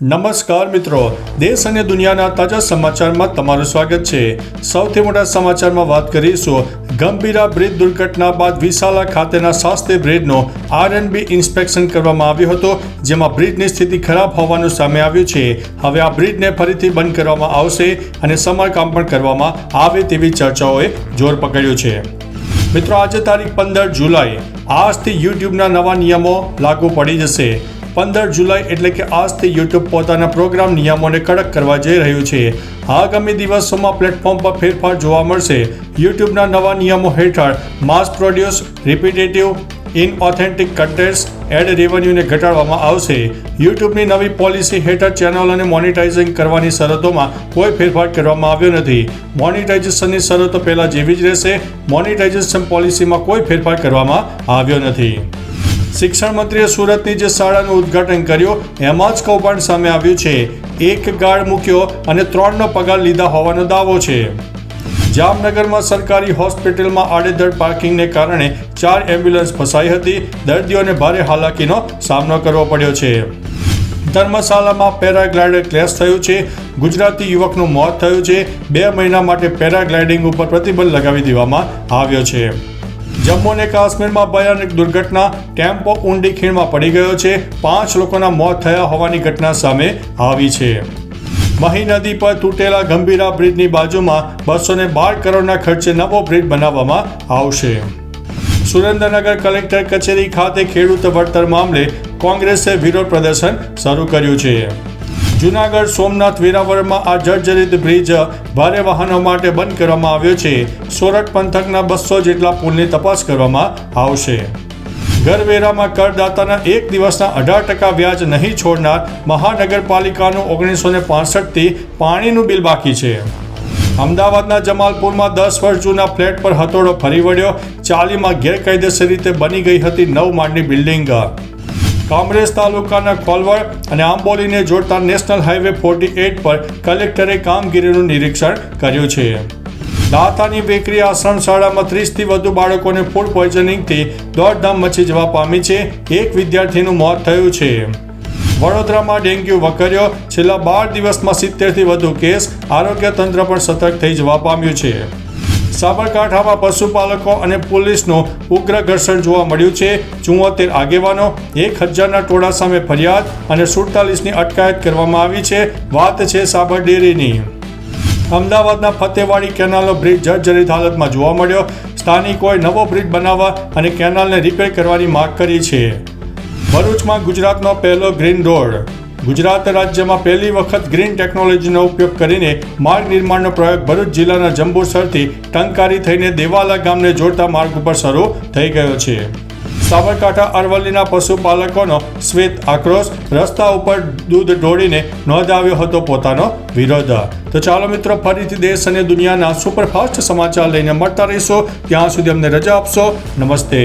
નમસ્કાર મિત્રો, દેશ અને દુનિયાના તાજા સમાચારમાં તમારું સ્વાગત છે. સૌથી મોટા સમાચારમાં વાત કરીશું. ગંભીરા બ્રિજ દુર્ઘટના બાદ વિશાલા ખાતેના શાસ્ત્રી બ્રિજનો આરએનબી ઇન્સ્પેક્શન કરવામાં આવ્યો હતો, જેમાં બ્રિજની સ્થિતિ ખરાબ હોવાનું સામે આવ્યું છે. હવે આ બ્રિજને ફરીથી બંધ કરવામાં આવશે અને સમારકામ પણ કરવામાં આવે તેવી ચર્ચાઓએ જોર પકડ્યું છે. મિત્રો, આજે તારીખ પંદર જુલાઈ. આજથી યુટ્યુબના નવા નિયમો લાગુ પડી જશે. પંદર જુલાઈ એટલે કે આજથી યુટ્યુબ પોતાના પ્રોગ્રામ, નિયમોને કડક કરવા જઈ રહ્યું છે. આગામી દિવસોમાં પ્લેટફોર્મ પર ફેરફાર જોવા મળશે. યુટ્યુબના નવા નિયમો હેઠળ mass produce, repetitive, inauthentic contents ad રેવન્યુને ઘટાડવામાં આવશે. યુટ્યુબની નવી પોલિસી હેઠળ ચેનલોને મોનિટાઇઝિંગ કરવાની શરતોમાં કોઈ ફેરફાર કરવામાં આવ્યો નથી. મોનિટાઇઝેશનની શરતો પહેલાં જેવી જ રહેશે. મોનિટાઇઝેશન પોલિસીમાં કોઈ ફેરફાર કરવામાં આવ્યો નથી. શિક્ષણ મંત્રીએ સુરતની જે શાળાનું ઉદ્ઘાટન કર્યું, એમાં જ કૌભાંડ સામે આવ્યું છે. એક ગાર્ડ મૂક્યો અને ત્રણનો પગાર લીધા હોવાનો દાવો છે. જામનગરમાં સરકારી હોસ્પિટલમાં આડેધડ પાર્કિંગને કારણે ચાર એમ્બ્યુલન્સ ફસાઈ હતી. દર્દીઓને ભારે હાલાકીનો સામનો કરવો પડ્યો છે. ધર્મશાલામાં પેરાગ્લાઇડર ક્લેશ થયું છે. ગુજરાતી યુવકનું મોત થયું છે. બે મહિના માટે પેરાગ્લાઇડિંગ ઉપર પ્રતિબંધ લગાવી દેવામાં આવ્યો છે. જમ્મુ અને કાશ્મીરમાં ભયાનક દુર્ઘટના ટેમ્પો ઊંડી ખીણમાં પડી ગયો છે. પાંચ લોકોના મોત થયા હોવાની ઘટના સામે આવી છે. મહી નદી પર તૂટેલા ગંભીરા બ્રિજની બાજુમાં બસો ને બાર કરોડના ખર્ચે નવો બ્રિજ બનાવવામાં આવશે. સુરેન્દ્રનગર કલેક્ટર કચેરી ખાતે ખેડૂત વળતર મામલે કોંગ્રેસે વિરોધ પ્રદર્શન શરૂ કર્યું છે. જુનાગઢ, સોમનાથ, વેરાવળમાં આ જર્જરિત બ્રિજ ભારે વાહનો માટે બંધ કરવામાં આવ્યો છે. સોરઠ પંથકના બસો જેટલા પુલની તપાસ કરવામાં આવશે. ઘરવેરામાં કરદાતાના એક દિવસના અઢાર ટકા વ્યાજ નહીં છોડનાર મહાનગરપાલિકાનું ઓગણીસો ને પાસઠથી પાણીનું બિલ બાકી છે. અમદાવાદના જમાલપુરમાં દસ વર્ષ જૂના ફ્લેટ પર હથોડો ફરી વળ્યો. ચાલીમાં ગેરકાયદેસર રીતે બની ગઈ હતી નવ માળની બિલ્ડિંગ. કામરેજ તાલુકાના કોલવર અને આંબોલીને જોડતા નેશનલ હાઈવે ફોર્ટી એઇટ પર કલેક્ટરે કામગીરીનું નિરીક્ષણ કર્યું છે. દાતાની બેકરી આશ્રમ શાળામાં ત્રીસથી વધુ બાળકોને ફૂડ પોઈઝનિંગથી દોડધામ મચી જવા પામી છે. એક વિદ્યાર્થીનું મોત થયું છે. વડોદરામાં ડેન્ગ્યુ વકર્યો. છેલ્લા બાર દિવસમાં સિત્તેરથી વધુ કેસ. આરોગ્ય તંત્ર પણ સતર્ક થઈ જવા પામ્યું છે. સાબરકાંઠામાં પશુપાલકો અને પોલીસનું ઉગ્ર ઘર્ષણ જોવા મળ્યું છે. ચુંવોતેર આગેવાનો, એક હજારના ટોળા સામે ફરિયાદ અને સુડતાલીસની અટકાયત કરવામાં આવી છે. વાત છે સાબર ડેરીની. અમદાવાદના ફતેવાડી કેનાલનો બ્રિજ જર્જરિત હાલતમાં જોવા મળ્યો. સ્થાનિકોએ નવો બ્રિજ બનાવવા અને કેનાલને રિપેર કરવાની માગ કરી છે. ભરૂચમાં ગુજરાતનો પહેલો ગ્રીન રોડ ગુજરાત રાજ્યમાં પહેલી વખત ગ્રીન ટેકનોલોજીનો ઉપયોગ કરીને માર્ગ નિર્માણનો પ્રયોગ ભરૂચ જિલ્લાના જંબુસરથી ટંકારી થઈને દેવાલા ગામને જોડતા માર્ગ ઉપર શરૂ થઈ ગયો છે. સાબરકાંઠા અરવલ્લીના પશુપાલકોનો શ્વેત આક્રોશ રસ્તા ઉપર દૂધ ઢોળીને નોંધાવ્યો હતો પોતાનો વિરોધ. તો ચાલો મિત્રો, ફરીથી દેશ અને દુનિયાના સુપરફાસ્ટ સમાચાર લઈને મળતા રહીશો. ત્યાં સુધી અમને રજા આપશો. નમસ્તે.